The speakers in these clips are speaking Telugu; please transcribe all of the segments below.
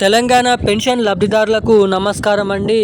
తెలంగాణ పెన్షన్ లబ్ధిదారులకు నమస్కారం అండి.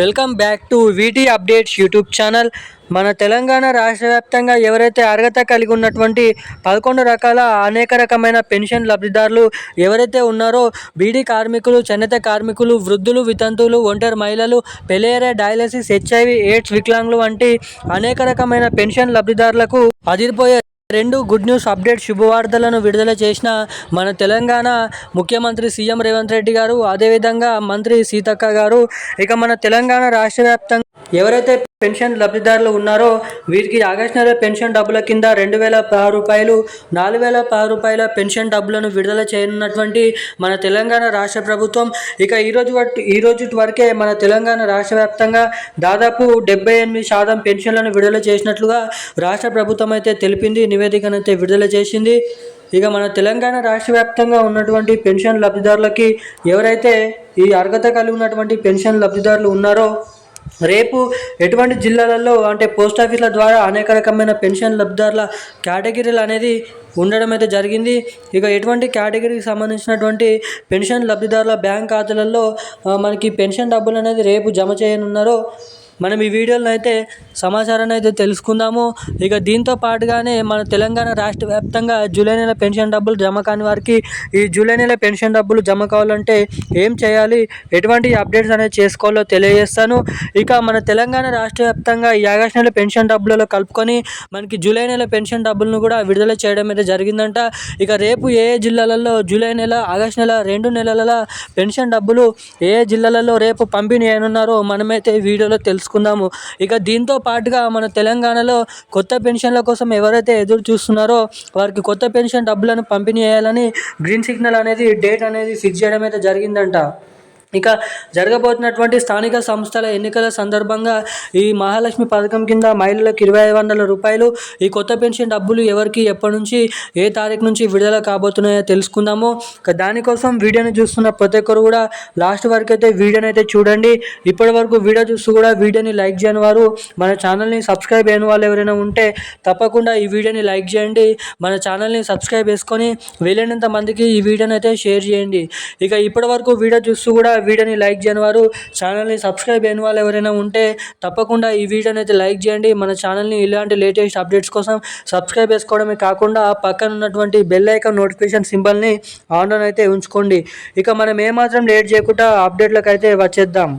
Welcome back to VT updates YouTube channel. మన తెలంగాణ రాష్ట్ర వ్యాప్తంగా ఎవరైతే అర్హత కలిగి ఉన్నటువంటి పదకొండు రకాల అనేక రకమైన పెన్షన్ లబ్ధిదారులు ఎవరైతే ఉన్నారో బీడీ కార్మికులు చేనేత కార్మికులు వృద్ధులు వితంతువులు ఒంటరి మహిళలు పెలేరే డయాలసిస్ హెచ్ఐవి ఎయిడ్స్ వికలాంగులు వంటి అనేక రకమైన పెన్షన్ లబ్ధిదారులకు అదిరిపోయే రెండు గుడ్ న్యూస్ అప్డేట్ శుభవార్తలను విడుదల చేసిన మన తెలంగాణ ముఖ్యమంత్రి సీఎం రేవంత్ రెడ్డి గారు అదేవిధంగా మంత్రి సీతక్క గారు. ఇక మన తెలంగాణ రాష్ట్ర వ్యాప్తంగా ఎవరైతే పెన్షన్ లబ్ధిదారులు ఉన్నారో వీరికి ఆగస్టు నెల పెన్షన్ డబ్బుల కింద రెండు వేల పది రూపాయలు నాలుగు వేల పది రూపాయల పెన్షన్ డబ్బులను విడుదల చేయనున్నటువంటి మన తెలంగాణ రాష్ట్ర ప్రభుత్వం. ఇక ఈరోజు ఈరోజు ఈ రోజు వరకే మన తెలంగాణ రాష్ట్ర వ్యాప్తంగా దాదాపు డెబ్బై ఎనిమిది శాతం పెన్షన్లను విడుదల చేసినట్లుగా రాష్ట్ర ప్రభుత్వం అయితే తెలిపింది నివేదికను అయితే విడుదల చేసింది. ఇక మన తెలంగాణ రాష్ట్ర వ్యాప్తంగా ఉన్నటువంటి పెన్షన్ లబ్ధిదారులకి ఎవరైతే ఈ అర్హత కలిగి ఉన్నటువంటి పెన్షన్ లబ్ధిదారులు ఉన్నారో రేపు ఎటువంటి జిల్లాలలో అంటే పోస్ట్ ఆఫీసుల ద్వారా అనేక రకమైన పెన్షన్ లబ్ధిదారుల కేటగిరీలు అనేది ఉండడం అయితే జరిగింది. ఇక ఎటువంటి కేటగిరీకి సంబంధించినటువంటి పెన్షన్ లబ్ధిదారుల బ్యాంక్ ఖాతాలలో మనకి పెన్షన్ డబ్బులు అనేది రేపు జమ చేయనున్నారో మనం ఈ వీడియోలో అయితే సమాచారాన్ని అయితే తెలుసుకుందాము. ఇక దీంతో పాటుగానే మన తెలంగాణ రాష్ట్ర వ్యాప్తంగా జూలై నెల పెన్షన్ డబ్బులు జమ కాని వారికి ఈ జూలై నెల పెన్షన్ డబ్బులు జమ కావాలంటే ఏం చేయాలి? ఎటువంటి అప్డేట్స్ అనేది చేసుకోవాలో తెలియజేస్తాను. ఇక మన తెలంగాణ రాష్ట్ర వ్యాప్తంగా ఈ ఆగస్టు నెల పెన్షన్ డబ్బులలో కలుపుకొని మనకి జూలై నెల పెన్షన్ డబ్బులను కూడా విడుదల చేయడం అయితే జరిగిందంట. ఇక రేపు ఏ ఏ జిల్లాలలో జూలై నెల ఆగస్టు నెల రెండు నెలల పెన్షన్ డబ్బులు ఏ జిల్లాలలో రేపు పంపిణీ అయినున్నారో మనమైతే వీడియోలో తెలుసు తెలుసుకుందాము ఇక దీంతో పాటుగా మన తెలంగాణలో కొత్త పెన్షన్ల కోసం ఎవరైతే ఎదురు చూస్తున్నారో వారికి కొత్త పెన్షన్ డబ్బులను పంపిణీ చేయాలని గ్రీన్ సిగ్నల్ అనేది డేట్ అనేది ఫిక్స్ చేయడం అయితే జరిగిందంట. ఇక జరగబోతున్నటువంటి స్థానిక సంస్థల ఎన్నికల సందర్భంగా ఈ మహాలక్ష్మి పథకం కింద మహిళలకు ఇరవై ఐదు వందల రూపాయలు ఈ కొత్త పెన్షన్ డబ్బులు ఎవరికి ఎప్పటి నుంచి ఏ తారీఖు నుంచి విడుదల కాబోతున్నాయో తెలుసుకుందాము. దానికోసం వీడియోని చూస్తున్న ప్రతి ఒక్కరు కూడా లాస్ట్ వరకు అయితే వీడియోని అయితే చూడండి. ఇప్పటి వరకు వీడియో చూస్తూ కూడా వీడియోని లైక్ చేయని వారు మన ఛానల్ని సబ్స్క్రైబ్ అయిన వాళ్ళు ఎవరైనా ఉంటే తప్పకుండా ఈ వీడియోని లైక్ చేయండి. మన ఛానల్ని సబ్స్క్రైబ్ చేసుకొని వీలైనంత మందికి ఈ వీడియోని అయితే షేర్ చేయండి. ఇక ఇప్పటి వరకు వీడియో చూస్తూ కూడా వీడియోని లైక్ చేయని వారు ఛానల్ని సబ్స్క్రైబ్ అయిన వాళ్ళు ఎవరైనా ఉంటే తప్పకుండా ఈ వీడియోని అయితే లైక్ చేయండి. మన ఛానల్ని ఇలాంటి లేటెస్ట్ అప్డేట్స్ కోసం సబ్స్క్రైబ్ చేసుకోవడమే కాకుండా పక్కన ఉన్నటువంటి బెల్ ఐకాన్ నోటిఫికేషన్ సింబల్ని ఆన్లో అయితే ఉంచుకోండి. ఇక మనం ఏమాత్రం లేట్ చేయకుండా అప్డేట్లకు అయితే వచ్చేద్దాం.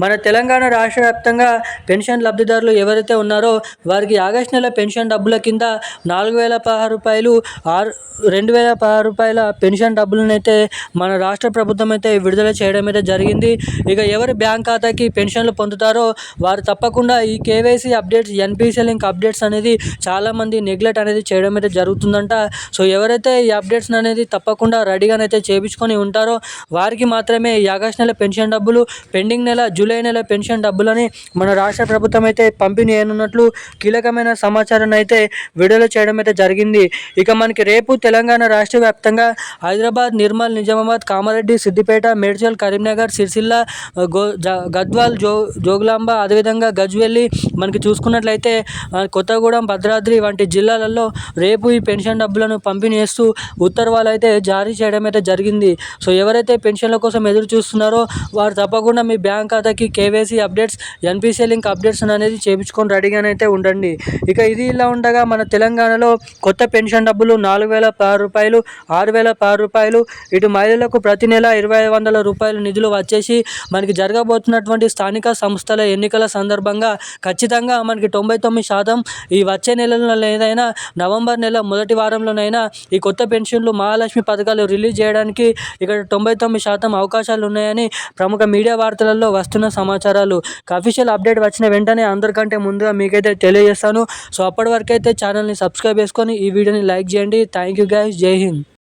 మన తెలంగాణ రాష్ట్ర వ్యాప్తంగా పెన్షన్ లబ్ధిదారులు ఎవరైతే ఉన్నారో వారికి ఆగస్టు నెల పెన్షన్ డబ్బుల కింద నాలుగు వేల పదహారు రూపాయలు ఆరు రెండు వేల పదహారు రూపాయల పెన్షన్ డబ్బులను అయితే మన రాష్ట్ర ప్రభుత్వం అయితే విడుదల చేయడం అయితే జరిగింది. ఇక ఎవరి బ్యాంక్ ఖాతాకి పెన్షన్లు పొందుతారో వారు తప్పకుండా ఈ KYC updates NPC link updates అనేది చాలామంది నెగ్లెక్ట్ అనేది చేయడం అయితే జరుగుతుందంట. సో ఎవరైతే ఈ అప్డేట్స్ అనేది తప్పకుండా రెడీగానైతే చేయించుకొని ఉంటారో వారికి మాత్రమే ఈ ఆగస్ట్ నెల పెన్షన్ డబ్బులు పెండింగ్ నెల జూలై నెల పెన్షన్ డబ్బులని మన రాష్ట్ర ప్రభుత్వం అయితే పంపిణీ అయినట్లు కీలకమైన సమాచారాన్ని అయితే విడుదల చేయడం అయితే జరిగింది. ఇక మనకి రేపు తెలంగాణ రాష్ట్ర వ్యాప్తంగా హైదరాబాద్ నిర్మల్ నిజామాబాద్ కామారెడ్డి సిద్దిపేట మేడ్చల్ కరీంనగర్ సిరిసిల్ల గో జ- గద్వాల్ జో జోగులాంబ అదేవిధంగా గజ్వెల్లి మనకి చూసుకున్నట్లయితే కొత్తగూడెం భద్రాద్రి వంటి జిల్లాలలో రేపు ఈ పెన్షన్ డబ్బులను పంపిణీ చేస్తూ ఉత్తర్వాలు అయితే జారీ చేయడం అయితే జరిగింది. సో ఎవరైతే పెన్షన్ల కోసం ఎదురు చూస్తున్నారో వారు తప్పకుండా మీ బ్యాంక్ ఖాతాకి KYC updates NPC link updates అనేది చేయించుకొని రెడీగానైతే ఉండండి. ఇక ఇది ఇలా ఉండగా మన తెలంగాణలో కొత్త పెన్షన్ డబ్బులు నాలుగు వేల పది రూపాయలు ఆరు వేల పది రూపాయలు. ఇటు మహిళలకు ప్రతి నెల ఇరవై ఐదు వందల రూపాయలు నిధులు వచ్చేసి మనకి జరగబోతున్నటువంటి స్థానిక సంస్థల ఎన్నికల సందర్భంగా ఖచ్చితంగా మనకి తొంభై తొమ్మిది శాతం ఈ వచ్చే నెలలో ఏదైనా నవంబర్ నెల మొదటి వారంలోనైనా ఈ కొత్త పెన్షన్లు మహాలక్ష్మి పథకాలు రిలీజ్ చేయడానికి ఇక్కడ తొంభై తొమ్మిది శాతం అవకాశాలు ఉన్నాయని ప్రముఖ మీడియా వార్తలలో వస్తున్న సమాచారాలు. అఫీషియల్ అప్డేట్ వచ్చిన వెంటనే అందరికంటే ముందుగా మీకైతే తెలియజేస్తాను. సో అప్పటి వరకు అయితే ఛానల్ని సబ్స్క్రైబ్ చేసుకొని ఈ వీడియోని లైక్ చేయండి. థ్యాంక్ యూ గైస్ జై హింద్.